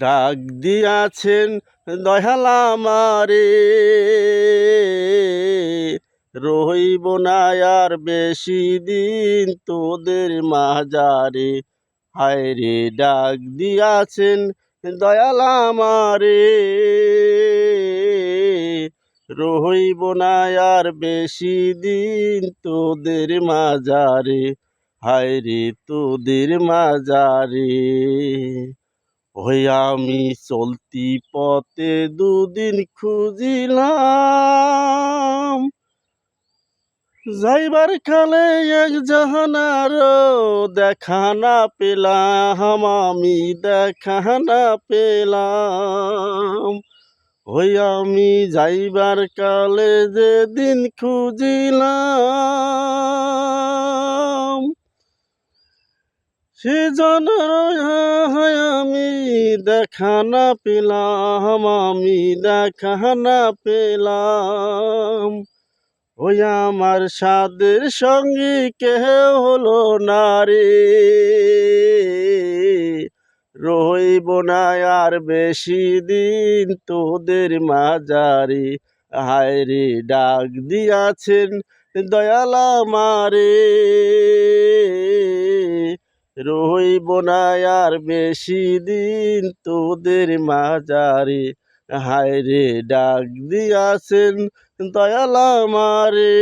ডাক দিয়াছেন দয়াল আমারে। রইব না আর বেশি দিন তোদের মাজারে। হায় রে ডাক দিয়াছেন দয়াল আমারে। রইব না আর বেশি দিন তোদের মাজারে। হায় রে তোদের মাজারে। ওই আমি চলতি পথে দুদিন খুঁজিলাম। যাইবার কালে এক জাহানার দেখা না পেলাম, আমি দেখা না পেলাম। ওই আমি যাইবার কালে যেদিন খুঁজিলাম সেজন আমি দেখা না পেলাম, আমি দেখা না পেলাম। ওই আমার সাদের সঙ্গী কেহ হলো না রে রইব না আর বেশি দিন তোদের মাজারে হায় রে, ডাক দিয়াছেন দয়ালা আমারে। রইব না আর বেশি দিন তোদের মাজারে হায় রে ডাক দিয়াছেন দয়াল আমারে।